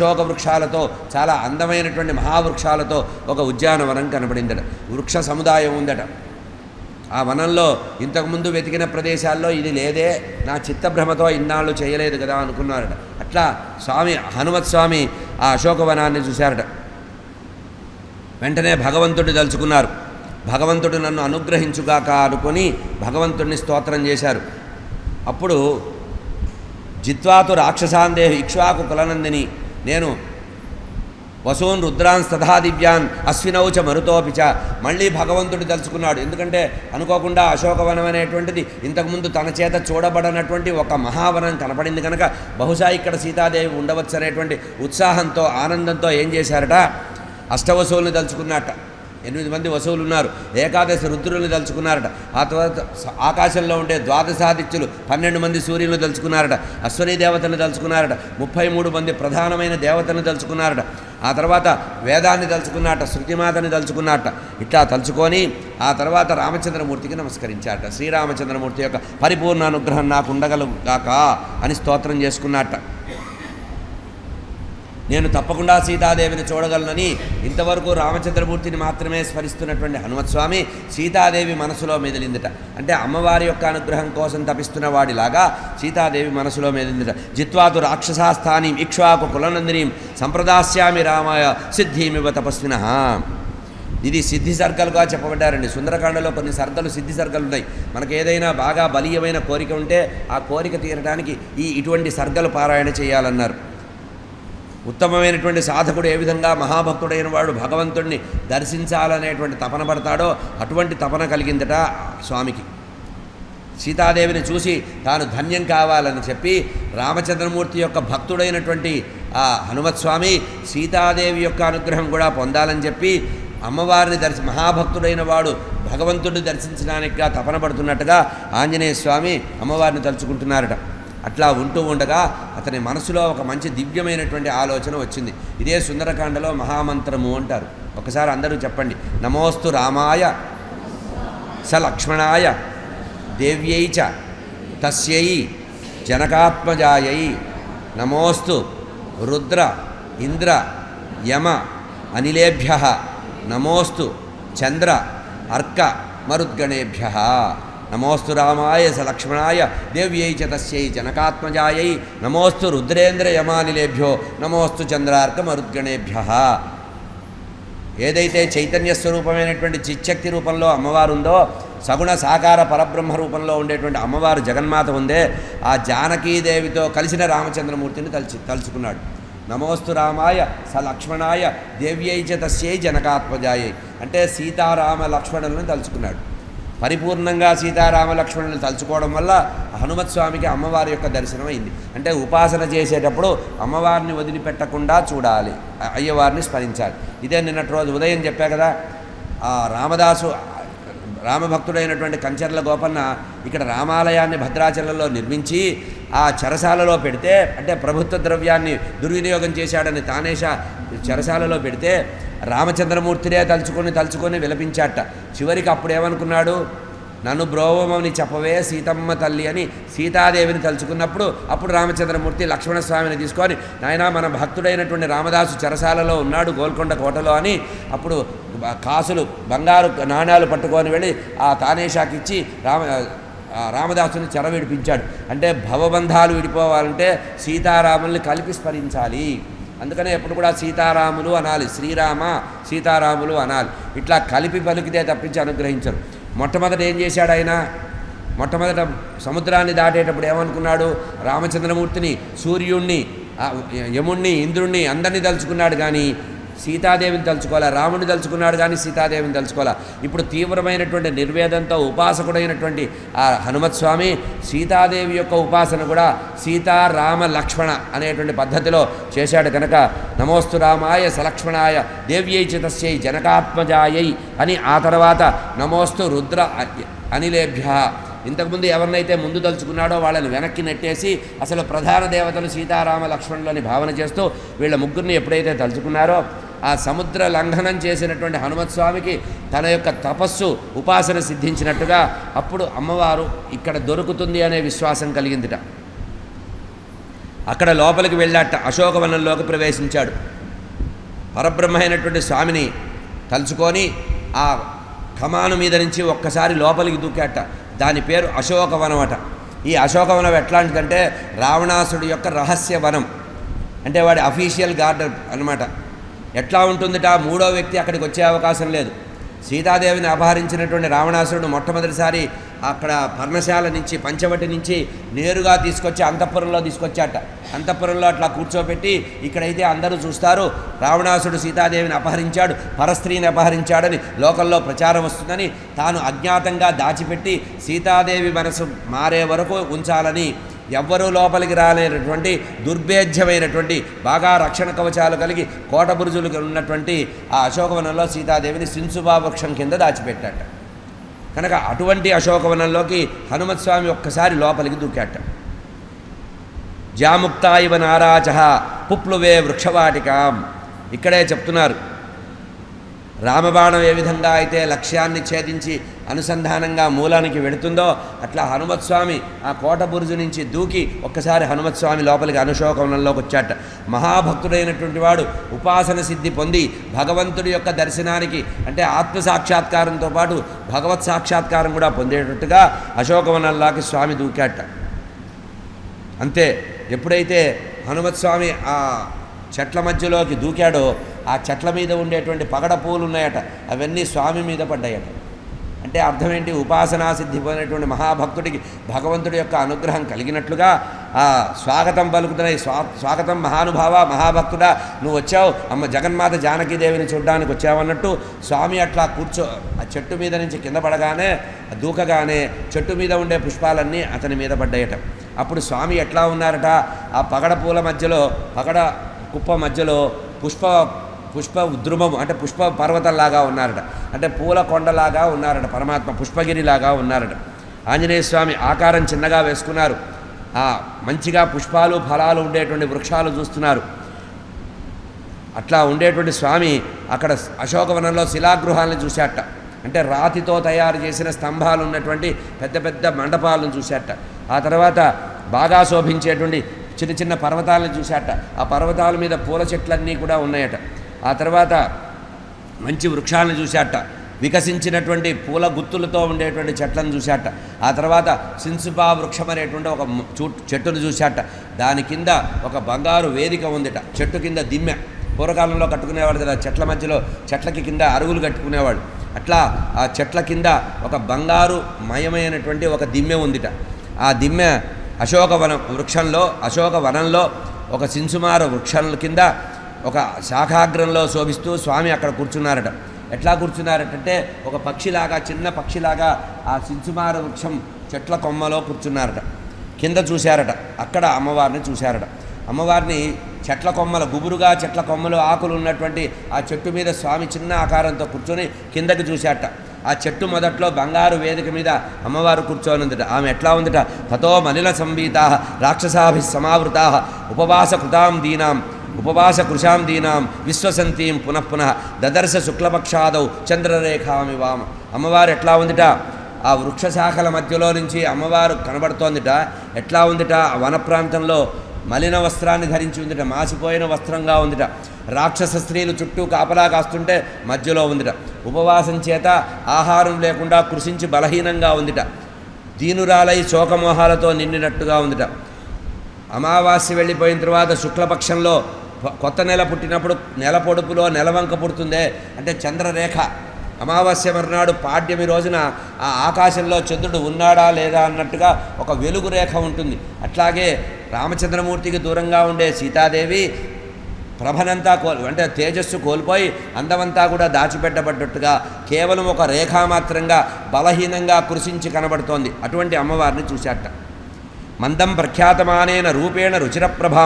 అశోక వృక్షాలతో చాలా అందమైనటువంటి మహావృక్షాలతో ఒక ఉద్యానవనం కనబడిందట. వృక్ష సముదాయం ఉందట. ఆ వనంలో ఇంతకుముందు వెతికిన ప్రదేశాల్లో ఇది లేదే నా చిత్తభ్రమతో ఇన్నాళ్ళు చేయలేదు కదా అనుకున్నారట. అట్లా స్వామి హనుమత్ స్వామి ఆ అశోకవనాన్ని చూశారట. వెంటనే భగవంతుడు తలుచుకున్నారు. భగవంతుడు నన్ను అనుగ్రహించుగాక అనుకొని భగవంతుడిని స్తోత్రం చేశారు. అప్పుడు జిత్వాతు రాక్షసాందేహ ఇక్ష్వాకు కులనందిని నేను వసూన్ రుద్రాన్ తథా దివ్యాన్ అశ్వినౌచ మరుతోపిచ మళ్ళీ భగవంతుడు తలుచుకున్నాడు ఎందుకంటే అనుకోకుండా అశోకవనం అనేటువంటిది ఇంతకుముందు తన చేత చూడబడనటువంటి ఒక మహావనం కనపడింది కనుక బహుశా ఇక్కడ సీతాదేవి ఉండవచ్చు అనేటువంటి ఉత్సాహంతో ఆనందంతో ఏం చేశారట? అష్టవసువుల్ని తలుచుకున్నట్ట ఎనిమిది మంది వసువులు ఉన్నారు ఏకాదశి రుద్రుల్ని తలుచుకున్నారట. ఆ తర్వాత ఆకాశంలో ఉండే ద్వాదశాదిత్యులు పన్నెండు మంది సూర్యులను తలుచుకున్నారట. అశ్వనీ దేవతను తలుచుకున్నారట. ముప్పై మూడు మంది ప్రధానమైన దేవతను తలుచుకున్నారట. ఆ తర్వాత వేదాన్ని తలుచుకున్నారట శృతిమాతని తలుచుకున్నారట. ఇట్లా తలుచుకొని ఆ తర్వాత రామచంద్రమూర్తికి నమస్కరించారట. శ్రీరామచంద్రమూర్తి యొక్క పరిపూర్ణ అనుగ్రహం నాకు ఉండగలుగాక అని స్తోత్రం చేసుకున్నట్ట నేను తప్పకుండా సీతాదేవిని చూడగలనని ఇంతవరకు రామచంద్రమూర్తిని మాత్రమే స్మరిస్తున్నటువంటి హనుమత్స్వామి సీతాదేవి మనసులో మెదిలిందిట. అంటే అమ్మవారి యొక్క అనుగ్రహం కోసం తపిస్తున్న వాడిలాగా సీతాదేవి మనసులో మెదిలిందిట. జిత్వాతు రాక్షసాస్థాని ఇక్ష్వాకు కులనందినీం సంప్రదాస్యామి రామాయ సిద్ధిమివ తపస్విన. ఇది సిద్ధి సర్గలుగా చెప్పబడ్డారండి. సుందరకాండలో కొన్ని సర్గలు సిద్ధి సర్గలు ఉన్నాయి మనకు ఏదైనా బాగా బలీయమైన కోరిక ఉంటే ఆ కోరిక తీరడానికి ఈ ఇటువంటి సర్గలు పారాయణ చేయాలన్నారు. ఉత్తమమైనటువంటి సాధకుడు ఏ విధంగా మహాభక్తుడైన వాడు భగవంతుణ్ణి దర్శించాలనేటువంటి తపన పడతాడో అటువంటి తపన కలిగిందట స్వామికి. సీతాదేవిని చూసి తాను ధన్యం కావాలని చెప్పి రామచంద్రమూర్తి యొక్క భక్తుడైనటువంటి ఆ హనుమత్ స్వామి సీతాదేవి యొక్క అనుగ్రహం కూడా పొందాలని చెప్పి అమ్మవారిని దర్శి మహాభక్తుడైన వాడు భగవంతుడిని దర్శించడానికిగా తపన పడుతున్నట్టుగా ఆంజనేయ స్వామి అమ్మవారిని తలుచుకుంటున్నారట. అట్లా ఉంటూ ఉండగా అతని మనసులో ఒక మంచి దివ్యమైనటువంటి ఆలోచన వచ్చింది. ఇదే సుందరకాండలో మహామంత్రము అంటారు. ఒకసారి అందరూ చెప్పండి. నమోస్తు రామాయ స లక్ష్మణాయ దేవ్యై చ తస్యై జనకాత్మజాయై నమోస్తు రుద్ర ఇంద్ర యమ అనిలేభ్య నమోస్తు చంద్ర అర్క మరుద్గణేభ్య. నమోస్తు రామాయ స లక్ష్మణాయ దేవ్యై చ తస్యై జనకాత్మజాయై. నమోస్తు రుద్రేంద్ర యమానిలేభ్యో. నమోస్తు చంద్రార్క మరుద్గణేభ్య ఏదైతే చైతన్య స్వరూపమైనటువంటి చిచ్చక్తి రూపంలో అమ్మవారు ఉందో సగుణ సాకార పరబ్రహ్మ రూపంలో ఉండేటువంటి అమ్మవారు జగన్మాత ఉందే ఆ జానకీదేవితో కలిసిన రామచంద్రమూర్తిని తలుచు తలుచుకున్నాడు. నమోస్తు రామాయ స లక్ష్మణాయ దేవ్యై చ తస్యై జనకాత్మజాయై. అంటే సీతారామ లక్ష్మణులను తలుచుకున్నాడు. పరిపూర్ణంగా సీతారామలక్ష్మణులు తలుచుకోవడం వల్ల హనుమత్ స్వామికి అమ్మవారి యొక్క దర్శనం అయింది అంటే ఉపాసన చేసేటప్పుడు అమ్మవారిని వదిలిపెట్టకుండా చూడాలి. అయ్యవారిని స్మరించాలి. ఇదే నిన్నటి రోజు ఉదయం చెప్పా కదా ఆ రామదాసు రామభక్తుడైనటువంటి కంచర్ల గోపన్న ఇక్కడ రామాలయాన్ని భద్రాచలంలో నిర్మించి ఆ చెరసాలలో పెడితే అంటే ప్రభుత్వ ద్రవ్యాన్ని దుర్వినియోగం చేశాడని తానేషా చెరసాలలో పెడితే రామచంద్రమూర్తినే తలుచుకొని తలుచుకొని విలపించాట. చివరికి అప్పుడు ఏమనుకున్నాడు నన్ను బ్రోవమని చెప్పవే సీతమ్మ తల్లి అని సీతాదేవిని తలుచుకున్నప్పుడు అప్పుడు రామచంద్రమూర్తి లక్ష్మణస్వామిని తీసుకొని నాయన మన భక్తుడైనటువంటి రామదాసు చెరసాలలో ఉన్నాడు గోల్కొండ కోటలో అని అప్పుడు కాసులు బంగారు నాణ్యాలు పట్టుకొని వెళ్ళి ఆ తానేషాకిచ్చి రామ రామదాసుని చెర విడిపించాడు అంటే భవబంధాలు విడిపోవాలంటే సీతారాముల్ని కలిపి స్మరించాలి. అందుకనే ఎప్పుడు కూడా సీతారాములు అనాలి శ్రీరామ సీతారాములు అనాలి. ఇట్లా కలిపి పలికితే తప్పించి అనుగ్రహించరు. మొట్టమొదట ఏం చేశాడు ఆయన? మొట్టమొదట సముద్రాన్ని దాటేటప్పుడు ఏమనుకున్నాడు? రామచంద్రమూర్తిని సూర్యుణ్ణి యముణ్ణి ఇంద్రుణ్ణి అందరినీ తలుచుకున్నాడు కానీ సీతాదేవిని తలుచుకోవాలా? రాముడిని తలుచుకున్నాడు కానీ సీతాదేవిని తలుచుకోవాలా? ఇప్పుడు తీవ్రమైనటువంటి నిర్వేదంతో ఉపాసకుడైనటువంటి ఆ హనుమత్ స్వామి సీతాదేవి యొక్క ఉపాసన కూడా సీతారామ లక్ష్మణ అనేటువంటి పద్ధతిలో చేశాడు కనుక నమోస్తు రామాయ సలక్ష్మణాయ దేవ్యై చితస్యై జనకాత్మజాయై అని ఆ తర్వాత నమోస్తు రుద్ర అనిలేభ్య. ఇంతకుముందు ఎవరినైతే ముందు తలుచుకున్నాడో వాళ్ళని వెనక్కి నెట్టేసి అసలు ప్రధాన దేవతలు సీతారామ లక్ష్మణులని భావన చేస్తూ వీళ్ళ ముగ్గురిని ఎప్పుడైతే తలుచుకున్నారో ఆ సముద్ర లంఘనం చేసినటువంటి హనుమత్స్వామికి తన యొక్క తపస్సు ఉపాసన సిద్ధించినట్టుగా అప్పుడు అమ్మవారు ఇక్కడ దొరుకుతుంది అనే విశ్వాసం కలిగిందిట. అక్కడ లోపలికి వెళ్ళాట అశోకవనంలోకి ప్రవేశించాడు. పరబ్రహ్మ అయినటువంటి స్వామిని తలుచుకొని ఆ కమాను మీద నుంచి ఒక్కసారి లోపలికి దూకాట. దాని పేరు అశోకవనం అట. ఈ అశోకవనం ఎట్లాంటిదంటే రావణాసుడి యొక్క రహస్య వనం. అంటే వాడి అఫీషియల్ గార్డెన్ అన్నమాట. ఎట్లా ఉంటుందిట? మూడో వ్యక్తి అక్కడికి వచ్చే అవకాశం లేదు. సీతాదేవిని అపహరించినటువంటి రావణాసురుడు మొట్టమొదటిసారి అక్కడ పర్ణశాల నుంచి పంచవటి నుంచి నేరుగా తీసుకొచ్చి అంతఃపురంలో తీసుకొచ్చాట. అంతఃపురంలో అట్లా కూర్చోబెట్టి ఇక్కడైతే అందరూ చూస్తారు రావణాసుడు సీతాదేవిని అపహరించాడు పరస్త్రీని అపహరించాడని లోకల్లో ప్రచారం వస్తుందని తాను అజ్ఞాతంగా దాచిపెట్టి సీతాదేవి మనసు మారే వరకు ఉంచాలని ఎవ్వరూ లోపలికి రాలేనటువంటి దుర్భేద్యమైనటువంటి బాగా రక్షణ కవచాలు కలిగి కోటబురుజులు ఉన్నటువంటి ఆ అశోకవనంలో సీతాదేవిని సింసుబా వృక్షం కింద దాచిపెట్టాట. కనుక అటువంటి అశోకవనంలోకి హనుమత్స్వామి ఒక్కసారి లోపలికి దూకాట. జాముక్తాయివ నారాచ పుప్లువే వృక్షవాటికాం. ఇక్కడే చెప్తున్నారు. రామబాణం ఏ విధంగా అయితే లక్ష్యాన్ని ఛేదించి అనుసంధానంగా మూలానికి వెళుతుందో అట్లా హనుమత్ స్వామి ఆ కోట బురుజు నుంచి దూకి ఒక్కసారి హనుమత్ స్వామి లోపలికి అనుశోకనంలోకి వచ్చాట. మహాభక్తుడైనటువంటి వాడు ఉపాసన సిద్ధి పొంది భగవంతుడి యొక్క దర్శనానికి అంటే ఆత్మ సాక్షాత్కారంతో పాటు భగవత్ సాక్షాత్కారం కూడా పొందేటట్టుగా అశోకవనంలోకి స్వామి దూకాట. అంతే ఎప్పుడైతే హనుమత్స్వామి ఆ చెట్ల మధ్యలోకి దూకాడో ఆ చెట్ల మీద ఉండేటువంటి పగడ పూలు ఉన్నాయట అవన్నీ స్వామి మీద పడ్డాయట. అంటే అర్థం ఏంటి ఉపాసనా సిద్ధి పొందినటువంటి మహాభక్తుడికి భగవంతుడి యొక్క అనుగ్రహం కలిగినట్లుగా ఆ స్వాగతం పలుకుతున్నాయి స్వా స్వాగతం మహానుభావ మహాభక్తుడా నువ్వు వచ్చావు అమ్మ జగన్మాత జానకీదేవిని చూడ్డానికి వచ్చావన్నట్టు స్వామి అట్లా కూర్చో ఆ చెట్టు మీద నుంచి కింద పడగానే దూకగానే చెట్టు మీద ఉండే పుష్పాలన్నీ అతని మీద పడ్డాయట. అప్పుడు స్వామి ఎట్లా ఉన్నారట? ఆ పగడ పూల మధ్యలో పగడ కుప్ప మధ్యలో పుష్ప పుష్ప ఉద్రుమం అంటే పుష్ప పర్వతంలాగా ఉన్నారట. అంటే పూల కొండలాగా ఉన్నారట పరమాత్మ పుష్పగిరిలాగా ఉన్నారట. ఆంజనేయ స్వామి ఆకారం చిన్నగా వేసుకున్నారు. ఆ మంచిగా పుష్పాలు ఫలాలు ఉండేటువంటి వృక్షాలు చూస్తున్నారు. అట్లా ఉండేటువంటి స్వామి అక్కడ అశోకవనంలో శిలాగృహాలను చూశాట అంటే రాతితో తయారు చేసిన స్తంభాలు ఉన్నటువంటి పెద్ద పెద్ద మండపాలను చూశాట ఆ తర్వాత బాగా శోభించేటువంటి చిన్న చిన్న పర్వతాలను చూశాట ఆ పర్వతాల మీద పూల చెట్లన్నీ కూడా ఉన్నాయట. ఆ తర్వాత మంచి వృక్షాలను చూశాట. వికసించినటువంటి పూల గుత్తులతో ఉండేటువంటి చెట్లను చూశాట. ఆ తర్వాత సిన్సుపా వృక్షం అనేటువంటి ఒక చెట్టును చూశాట. దాని కింద ఒక బంగారు వేదిక ఉందిట. చెట్టు కింద దిమ్మె. పూర్వకాలంలో కట్టుకునేవాడు కదా చెట్ల మధ్యలో చెట్లకి కింద అరుగులు కట్టుకునేవాడు అట్లా ఆ చెట్ల కింద ఒక బంగారు మయమైనటువంటి ఒక దిమ్మె ఉందిట. ఆ దిమ్మె అశోకవనం వృక్షంలో అశోక వనంలో ఒక సింసుమార వృక్షం కింద ఒక శాఖాగ్రంలో శోభిస్తూ స్వామి అక్కడ కూర్చున్నారట. ఎట్లా కూర్చున్నారటంటే ఒక పక్షిలాగా చిన్న పక్షిలాగా ఆ సింసుమార వృక్షం చెట్ల కొమ్మలో కూర్చున్నారట. కింద చూశారట. అక్కడ అమ్మవారిని చూశారట. అమ్మవారిని చెట్ల కొమ్మల గుబురుగా చెట్ల కొమ్మలు ఆకులు ఉన్నటువంటి ఆ చెట్టు మీద స్వామి చిన్న ఆకారంతో కూర్చొని కిందకి చూశాట ఆ చెట్టు మొదట్లో బంగారు వేదిక మీద అమ్మవారు కూర్చొని ఉందట ఆమె ఎట్లా ఉందట? తతో మలిన సంవీతా రాక్షసాభి సమావృతా ఉపవాస కృతాం దీనాం. ఉపవాస కృషాందీనాం విశ్వసంతీం పునః దదర్శ శుక్లపక్షాదౌ చంద్రరేఖామి వామ అమ్మవారు ఎట్లా ఉందిట? ఆ వృక్ష శాఖల మధ్యలో నుంచి అమ్మవారు కనబడుతోందిట. ఎట్లా ఉందిట? ఆ వన ప్రాంతంలో మలిన వస్త్రాన్ని ధరించి ఉందిట. మాసిపోయిన వస్త్రంగా ఉందిట. రాక్షస స్త్రీలు చుట్టూ కాపలా కాస్తుంటే మధ్యలో ఉందిట. ఉపవాసం చేత ఆహారం లేకుండా కృషించి బలహీనంగా ఉందిట. దీనురాలై శోకమోహాలతో నిండినట్టుగా ఉందిట. అమావాస్య వెళ్ళిపోయిన తర్వాత శుక్లపక్షంలో కొత్త నెల పుట్టినప్పుడు నెల పొడుపులో నెలవంక పుడుతుందే అంటే చంద్రరేఖ. అమావాస్య మర్నాడు పాడ్యమి రోజున ఆ ఆకాశంలో చంద్రుడు ఉన్నాడా లేదా అన్నట్టుగా ఒక వెలుగు రేఖ ఉంటుంది. అట్లాగే రామచంద్రమూర్తికి దూరంగా ఉండే సీతాదేవి ప్రభనంతా కోల్ అంటే తేజస్సు కోల్పోయి అందమంతా కూడా దాచిపెట్టబడ్డట్టుగా కేవలం ఒక రేఖామాత్రంగా బలహీనంగా కృషించి కనబడుతోంది. అటువంటి అమ్మవారిని చూశాట మందం ప్రఖ్యాతమానేన రూపేణ రుచిరప్రభా